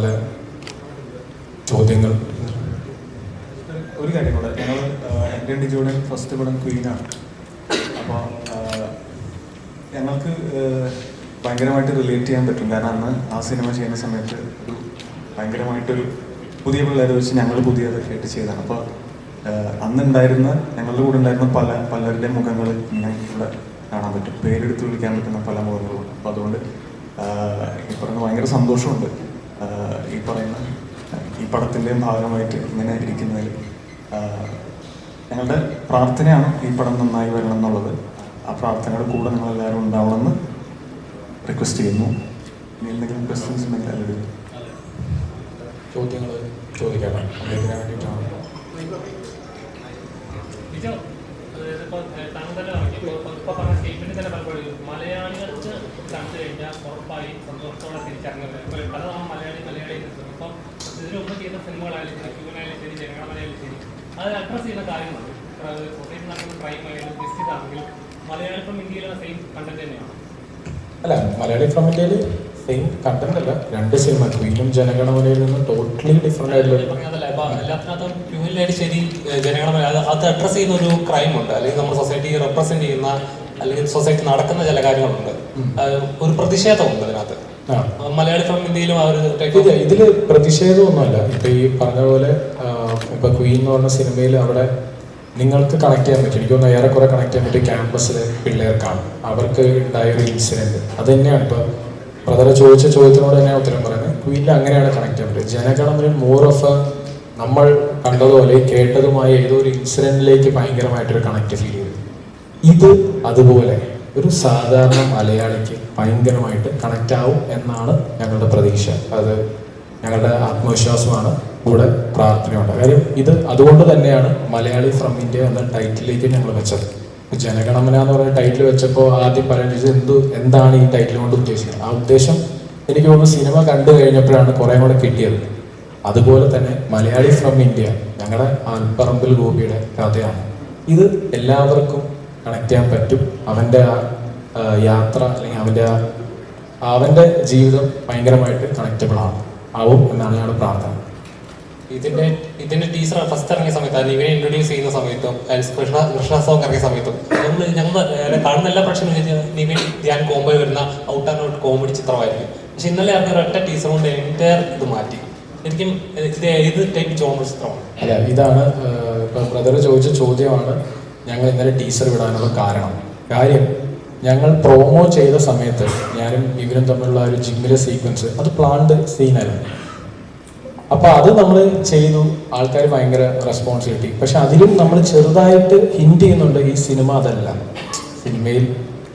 നിങ്ങളുടെ ചോദ്യങ്ങൾ? ഒരു കാര്യം കൂടെ. ഞങ്ങൾ എന്റെ ഡിജോയുടെ ഫസ്റ്റ് പടം ക്വീനാണ് അപ്പോൾ ഞങ്ങൾക്ക് ഭയങ്കരമായിട്ട് റിലേറ്റ് ചെയ്യാൻ പറ്റും. കാരണം അന്ന് ആ സിനിമ ചെയ്യുന്ന സമയത്ത് ഒരു ഭയങ്കരമായിട്ടൊരു പുതിയ പിള്ളേരെ വെച്ച് ഞങ്ങൾ പുതിയതൊക്കെ ആയിട്ട് ചെയ്തതാണ്. അപ്പോൾ അന്ന് ഉണ്ടായിരുന്ന ഞങ്ങളുടെ കൂടെ ഉണ്ടായിരുന്ന പല പലരുടെയും മുഖങ്ങൾ ഞങ്ങൾക്ക് ഇവിടെ കാണാൻ പറ്റും. പേരെടുത്ത് വിളിക്കാൻ പറ്റുന്ന പല മുഖങ്ങളും. അപ്പോൾ അതുകൊണ്ട് ഈ പറഞ്ഞ ഭയങ്കര സന്തോഷമുണ്ട്. ഈ പറയുന്ന ഈ പടത്തിന്റെയും ഭാഗമായിട്ട് ഇങ്ങനെ ഇരിക്കുന്നതിൽ ഞങ്ങളുടെ പ്രാർത്ഥനയാണ് ഈ പടം നന്നായി വരണം എന്നുള്ളത്. ആ പ്രാർത്ഥനയുടെ കൂടെ നിങ്ങളെല്ലാവരും ഉണ്ടാവണമെന്ന് റിക്വസ്റ്റ് ചെയ്യുന്നു. ഇനി എന്തെങ്കിലും ക്വസ്റ്റ്യൻസ് ഉണ്ടെങ്കിൽ അല്ലെങ്കിൽ ചോദ്യങ്ങൾ ചോദിക്കാം വേണ്ടിയിട്ടാണ്. സന്തോഷത്തോടെ ചെയ്ത അത് ചെയ്യുന്ന കാര്യമാണ് സെയിം തന്നെയാണ്. അല്ല മലയാളി ഫ്രം ഇന്ത്യയിൽ സെയിം കണ്ടന്റ് അല്ല രണ്ട് സിനിമ ക്വീനും ജനഗണമനയിൽ നിന്ന് ടോട്ടലി ഡിഫറെന്റ് ആയിട്ടുള്ള ശരി ജനഗണമന അത് അഡ്രസ് ചെയ്യുന്ന ഒരു ക്രൈം ഉണ്ട്. അല്ലെങ്കിൽ നമ്മുടെ സൊസൈറ്റി റെപ്രസെന്റ് ചെയ്യുന്ന അല്ലെങ്കിൽ സൊസൈറ്റി നടക്കുന്ന ചില കാര്യങ്ങളുണ്ട്. ഒരു പ്രതിഷേധമുണ്ട് അതിനകത്ത്. മലയാളി ഇന്ത്യയിലും ആ ഒരു ഇത് ഇതിൽ പ്രതിഷേധമൊന്നുമല്ല. ഇപ്പൊ ഈ പറഞ്ഞ പോലെ ഇപ്പൊ ക്വീൻ എന്ന് പറഞ്ഞ സിനിമയിൽ അവിടെ നിങ്ങൾക്ക് കണക്ട് ചെയ്യാൻ പറ്റും. എനിക്ക് തോന്നുന്നു ഏറെക്കുറെ കണക്ട് ചെയ്യാൻ പറ്റും ക്യാമ്പസിലെ പിള്ളേർക്കാണ്. അവർക്ക് ഉണ്ടായ ഒരു ഇൻസിഡന്റ് അത് തന്നെയാണ് ഇപ്പൊ ബ്രദറെ ചോദിച്ച ചോദ്യത്തിനോട് തന്നെ ഉത്തരം പറയുന്നത് ക്വീനിൽ അങ്ങനെയാണ് കണക്ട് ചെയ്യുന്നത് പറ്റും മോർ ഓഫ് നമ്മൾ കണ്ടതുപോലെ കേട്ടതുമായ ഏതോ ഒരു ഇൻസിഡന്റിലേക്ക് ഭയങ്കരമായിട്ടൊരു കണക്ട് ഫീൽ ചെയ്തു. ഇത് അതുപോലെ ഒരു സാധാരണ മലയാളിക്ക് ഭയങ്കരമായിട്ട് കണക്റ്റ് ആവും എന്നാണ് ഞങ്ങളുടെ പ്രതീക്ഷ. അത് ഞങ്ങളുടെ ആത്മവിശ്വാസമാണ് കൂടെ പ്രാർത്ഥനയുണ്ട്. കാര്യം ഇത് അതുകൊണ്ട് തന്നെയാണ് മലയാളി ഫ്രം ഇന്ത്യ എന്ന ടൈറ്റിലേക്ക് ഞങ്ങൾ വെച്ചത്. ജനഗണമന എന്ന് പറയുന്ന ടൈറ്റിൽ വെച്ചപ്പോൾ ആദ്യം പറയുന്നത് എന്ത് എന്തു എന്താണ് ഈ ടൈറ്റിൽ കൊണ്ട് ഉദ്ദേശിക്കുന്നത്? ആ ഉദ്ദേശം എനിക്ക് തോന്നുന്നു സിനിമ കണ്ടു കഴിഞ്ഞപ്പോഴാണ് കുറേ കൂടെ കിട്ടിയത്. അതുപോലെ തന്നെ മലയാളി ഫ്രം ഇന്ത്യ ഞങ്ങളുടെ ആൽപ്പറമ്പിൽ ഗോപിയുടെ കഥയാണ്. ഇത് എല്ലാവർക്കും കണക്ട് ചെയ്യാൻ പറ്റും. അവന്റെ ആ യാത്ര അല്ലെങ്കിൽ അവന്റെ ആ അവന്റെ ജീവിതം ഭയങ്കരമായിട്ട് കണക്റ്റബിൾ ആവും എന്നാണ് ഞങ്ങളുടെ പ്രാർത്ഥന. ഇതിന്റെ ഇതിന്റെ ടീച്ചർ ഫസ്റ്റ് ഇറങ്ങിയ സമയത്ത് അല്ലെങ്കിൽ ഇവനെ ഇൻട്രൊഡ്യൂസ് ചെയ്യുന്ന സമയത്തും കൃഷ്ണ കൃഷ്ണ സോങ് ഇറങ്ങിയ സമയത്തും. നമ്മൾ ഞങ്ങൾ കാണുന്ന എല്ലാ പ്രശ്നം നിവിൻ ധ്യാൻ കോമ്പോ വരുന്ന ഔട്ട് ആൻഡ് ഔട്ട് കോമഡി ചിത്രമായിരിക്കും. പക്ഷെ ഇന്നലെ ഇറങ്ങിയ ഒരൊറ്റ ടീച്ചർ കൊണ്ട് എന്റെ ഇത് മാറ്റി. ശരിക്കും ഇത് ഏത് ടൈപ്പ് ജോണർ ചിത്രമാണ്. അല്ല ഇതാണ് ഇപ്പം ബ്രദർ ചോദിച്ച ചോദ്യമാണ് ഞങ്ങൾ ഇന്നലെ ടീച്ചർ വിടാനുള്ള കാരണം. കാര്യം ഞങ്ങൾ പ്രൊമോ ചെയ്ത സമയത്ത് ഞാനും ഇവരും തമ്മിലുള്ള ഒരു ജിമ്മിലെ സീക്വൻസ് അത് പ്ലാൻഡ് സീനായിരുന്നു അപ്പൊ അത് നമ്മൾ ചെയ്തു. ആൾക്കാർ ഭയങ്കര റെസ്പോൺസ് കിട്ടി. പക്ഷെ അതിലും നമ്മൾ ചെറുതായിട്ട് ഹിന്റ് ചെയ്യുന്നുണ്ട് ഈ സിനിമ അതല്ല. സിനിമയിൽ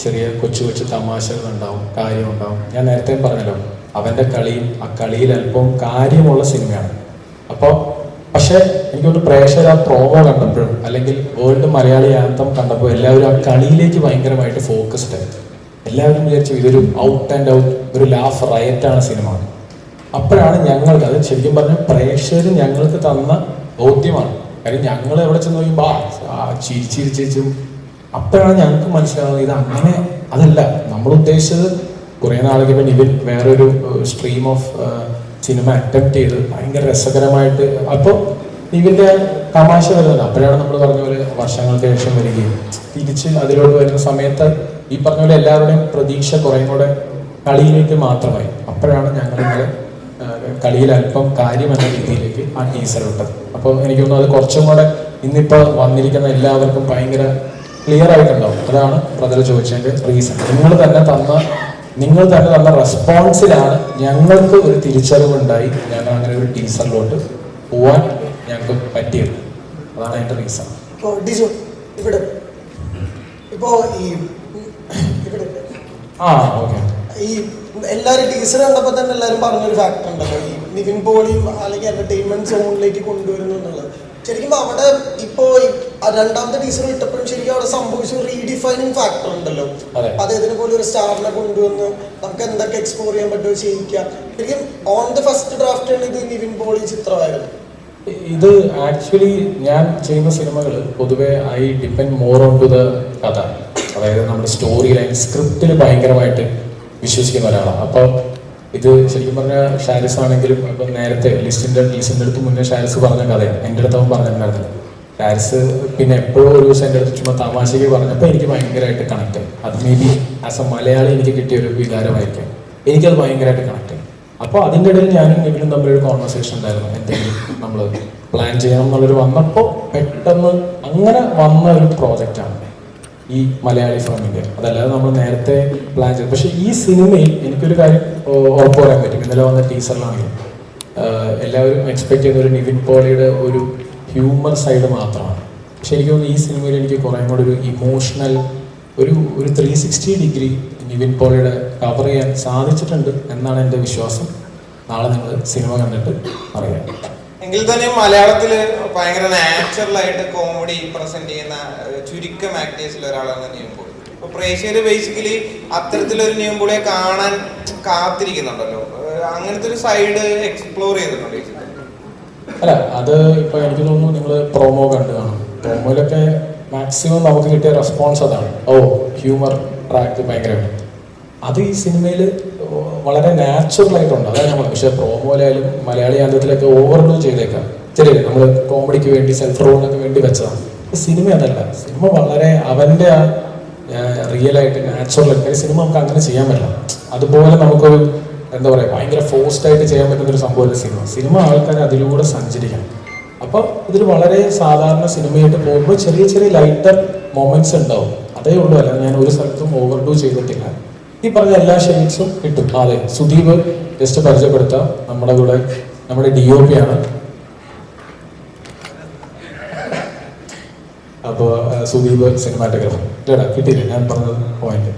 ചെറിയ കൊച്ചു കൊച്ചു തമാശകൾ ഉണ്ടാവും കാര്യം ഉണ്ടാവും ഞാൻ നേരത്തെ പറഞ്ഞല്ലോ അവന്റെ കളിയും ആ കളിയിൽ അല്പം കാര്യമുള്ള സിനിമയാണ്. അപ്പോൾ പക്ഷെ എനിക്കൊന്ന് പ്രേക്ഷകർ ആ പ്രോമോ കണ്ടപ്പോഴും അല്ലെങ്കിൽ വേൾഡ് മലയാളി ആന്തം കണ്ടപ്പോൾ എല്ലാവരും ആ കളിയിലേക്ക് ഭയങ്കരമായിട്ട് ഫോക്കസ്ഡ് ആയി. എല്ലാവരും വിചാരിച്ചു ഇതൊരു ഔട്ട് ആൻഡ് ഔട്ട് ഒരു ലാഫ് റയറ്റാണ് സിനിമ. അപ്പോഴാണ് ഞങ്ങൾക്ക് അത് ശരിക്കും പറഞ്ഞാൽ പ്രേക്ഷകർ ഞങ്ങൾക്ക് തന്ന ബോധ്യമാണ്. കാര്യം ഞങ്ങൾ എവിടെ ചെന്ന് നോക്കുമ്പോൾ ആ അപ്പോഴാണ് ഞങ്ങൾക്ക് മനസ്സിലാവുന്നത് ഇത് അങ്ങനെ അതല്ല. നമ്മൾ ഉദ്ദേശിച്ചത് കുറേ നാളേക്ക് പിന്നെ ഇവർ വേറൊരു സ്ട്രീം ഓഫ് സിനിമ അറ്റംപ്റ്റ് ചെയ്ത് ഭയങ്കര രസകരമായിട്ട് അപ്പോൾ ഇവന്റെ തമാശ വരുന്നത് അപ്പോഴാണ് നമ്മൾ പറഞ്ഞ പോലെ വർഷങ്ങൾക്ക് ശേഷം വരികയും. തിരിച്ച് അതിലോട്ട് വരുന്ന സമയത്ത് ഈ പറഞ്ഞ പോലെ എല്ലാവരുടെയും പ്രതീക്ഷ കുറേ കൂടെ കളിയിലേക്ക് മാത്രമായി. അപ്പോഴാണ് ആ, കളിയിൽ അല്പം കാര്യം എന്ന രീതിയിലേക്ക് ആ ടീസർ വിട്ടത് അപ്പോൾ എനിക്ക് തോന്നുന്നു അത് കുറച്ചും കൂടെ ഇന്നിപ്പോൾ വന്നിരിക്കുന്ന എല്ലാവർക്കും ഭയങ്കര ക്ലിയർ ആയിട്ടുണ്ടാവും. അതാണ് ബ്രദർ ചോദിച്ചതിന്റെ റീസൺ നിങ്ങൾ തന്നെ തന്ന നിങ്ങൾ തന്നെ തന്ന റെസ്പോൺസിലാണ് ഞങ്ങൾക്ക് ഒരു തിരിച്ചറിവുണ്ടായി ഞങ്ങൾ അങ്ങനെ ഒരു ടീസറിലോട്ട് പോവാൻ ഞങ്ങൾക്ക് പറ്റിയത്. അതാണ് അതിന്റെ റീസൺ ഇവിടെ. ഇപ്പോ ഈ ഇവിടെ. ആ ഓക്കെ ഈ എല്ലാവരും ടീച്ചർ കണ്ടപ്പോൾ തന്നെ എല്ലാവരും പറഞ്ഞൊരു ഫാക്ടർ ഉണ്ടല്ലോ. ഈ നിവിൻ പോളിയും അല്ലെങ്കിൽ എന്റർടൈൻമെന്റ് സോണിലേക്ക് കൊണ്ടുവരുന്നു എന്നുള്ളത്. ശരിക്കും അവിടെ ഇപ്പോ രണ്ടാമത്തെ ടീച്ചർ ഇട്ടപ്പോഴും ശരിക്കും അവിടെ സംഭവിച്ച റീഡിഫൈനിങ് ഫാക്ടർ ഉണ്ടല്ലോ. അത്. അദ്ദേഹത്തിനെ പോലെ ഒരു സ്റ്റാറിനെ കൊണ്ടുവന്ന് നമുക്ക് എന്തൊക്കെ എക്സ്പ്ലോർ ചെയ്യാൻ പറ്റുമോ ചെയ്യിക്കാം ശരിക്കും ഓൺ ദ ഫസ്റ്റ് ഡ്രാഫ്റ്റ് ആണ് ഇത് നിവിൻ പോളി ചിത്രമായിരുന്നു ഇത് ആക്ച്വലി ഞാൻ ചെയ്യുന്ന സിനിമകൾ പൊതുവെ I depend more on to the കഥ. അതായത് നമ്മുടെ സ്റ്റോറി ലൈൻ സ്ക്രിപ്റ്റിൽ ഭയങ്കരമായിട്ട് വിശ്വസിക്കുന്ന ഒരാളാണ്. അപ്പോൾ ഇത് ശരിക്കും പറഞ്ഞാൽ ഷാരിസ് ആണെങ്കിലും ഇപ്പം നേരത്തെ ലിസ്റ്റിന്റെ ലിസ്റ്റിന്റെ അടുത്ത് മുന്നേ ഷാരിസ് പറഞ്ഞ കഥയാണ്. എന്റെ അടുത്ത് അവൻ പറഞ്ഞിട്ടുണ്ടായിരുന്നില്ല. ഷാരിസ് പിന്നെ എപ്പോഴും ഒരു ദിവസം എന്റെ അടുത്ത് ചുമ്മാ തമാശയ്ക്ക് പറഞ്ഞപ്പോൾ എനിക്ക് ഭയങ്കരമായിട്ട് കണക്ട് അത് may be as a Malayali എനിക്ക് കിട്ടിയ ഒരു വികാരമായിരിക്കും. എനിക്കത് ഭയങ്കരമായിട്ട് കണക്ട് അപ്പോൾ അതിന്റെ ഇടയിൽ ഞാനും നിവിനും തമ്മിലൊരു കോൺവെർസേഷൻ ഉണ്ടായിരുന്നു. എന്തെങ്കിലും നമ്മൾ പ്ലാൻ ചെയ്യണം എന്നുള്ളൊരു വന്നപ്പോൾ പെട്ടെന്ന് അങ്ങനെ വന്ന ഒരു പ്രോജക്റ്റാണ് ഈ മലയാളി ഫ്രം അതല്ലാതെ നമ്മൾ നേരത്തെ പ്ലാൻ ചെയ്തു പക്ഷേ ഈ സിനിമയിൽ എനിക്കൊരു കാര്യം ഉറപ്പ് പറയാൻ പറ്റും. ഇന്നലെ വന്ന ടീച്ചറിലാണെങ്കിലും എല്ലാവരും എക്സ്പെക്ട് ചെയ്യുന്ന ഒരു നിവിൻ പോളിയുടെ ഒരു ഹ്യൂമർ സൈഡ് മാത്രമാണ്. പക്ഷെ എനിക്ക് തോന്നുന്നു ഈ സിനിമയിൽ എനിക്ക് കുറേ കൂടെ ഒരു ഇമോഷണൽ ഒരു ഒരു ത്രീ സിക്സ്റ്റി ഡിഗ്രി നിവിൻ പോളിയുടെ കവർ ചെയ്യാൻ സാധിച്ചിട്ടുണ്ട് എന്നാണ് എന്റെ വിശ്വാസം. നാളെ നിങ്ങൾ സിനിമ കണ്ടിട്ട് പറയാം എങ്കിൽ തന്നെ മലയാളത്തിൽ ഭയങ്കര നാച്ചുറൽ ആയിട്ട് കോമഡി പ്രസന്റ് ചെയ്യുന്ന ചുരുക്കം ആക്ടേഴ്സിൽ ഒരാളാണ് നിയമ്പോൾ അപ്പൊ പ്രേക്ഷകര് ബേസിക്കലി അത്തരത്തിലൊരു നിയമ്പോളെ കാണാൻ കാത്തിരിക്കുന്നുണ്ടല്ലോ. അങ്ങനത്തെ ഒരു സൈഡ് എക്സ്പ്ലോർ ചെയ്തിട്ടുണ്ട് അല്ല അത് ഇപ്പൊ എനിക്ക് തോന്നുന്നു നിങ്ങൾ പ്രൊമോ കണ്ടു കാണും. പ്രൊമോയിലൊക്കെ മാക്സിമം നമുക്ക് കിട്ടിയ റെസ്പോൺസ് അതാണ്. ഓ ഹ്യൂമർ ട്രാക്ക് ഭയങ്കരമാണ് അത് ഈ സിനിമയിൽ വളരെ നാച്ചുറൽ ആയിട്ടുണ്ട് അതാണ് നമ്മൾ പക്ഷേ പ്രോമോലായാലും മലയാളി ആന്തത്തിലൊക്കെ ഓവർഡു ചെയ്തേക്കാം. ശരിയല്ലേ നമ്മൾ കോമഡിക്ക് വേണ്ടി സെൽഫ് റോളിനൊക്കെ വേണ്ടി വെച്ചതാണ്. സിനിമ അതല്ല. സിനിമ വളരെ അവന്റെ ആ റിയൽ ആയിട്ട് നാച്ചുറൽ കാര്യം സിനിമ നമുക്ക് അങ്ങനെ ചെയ്യാൻ പറ്റില്ല. അതുപോലെ നമുക്കൊരു എന്താ പറയുക ഭയങ്കര ഫോഴ്സ്ഡ് ആയിട്ട് ചെയ്യാൻ പറ്റുന്ന ഒരു സംഭവമല്ല സിനിമ. സിനിമ ആൾക്കാർ അതിലൂടെ സഞ്ചരിക്കണം. അപ്പോൾ ഇതിൽ വളരെ സാധാരണ സിനിമയായിട്ട് പോകുമ്പോൾ ചെറിയ ചെറിയ ലൈറ്റർ മൊമെന്റ്സ് ഉണ്ടാവും. അതേ ഉള്ളൂ. അല്ല ഞാൻ ഒരു സ്ഥലത്തും ഓവർഡു ചെയ്തിട്ടില്ല. ഈ പറഞ്ഞ എല്ലാ ഷെയ്ഡ്സും കിട്ടും. അതെ സുദീപ് ജസ്റ്റ് പരിചയപ്പെടുത്താം. നമ്മുടെ കൂടെ നമ്മുടെ ഡി ഒ പി ആണ്. അപ്പോൾ സുദീപ് സിനിമാറ്റോഗ്രാഫർ ഇല്ലടാ കിട്ടിയില്ല. ഞാൻ പറഞ്ഞത് പോയിന്റ്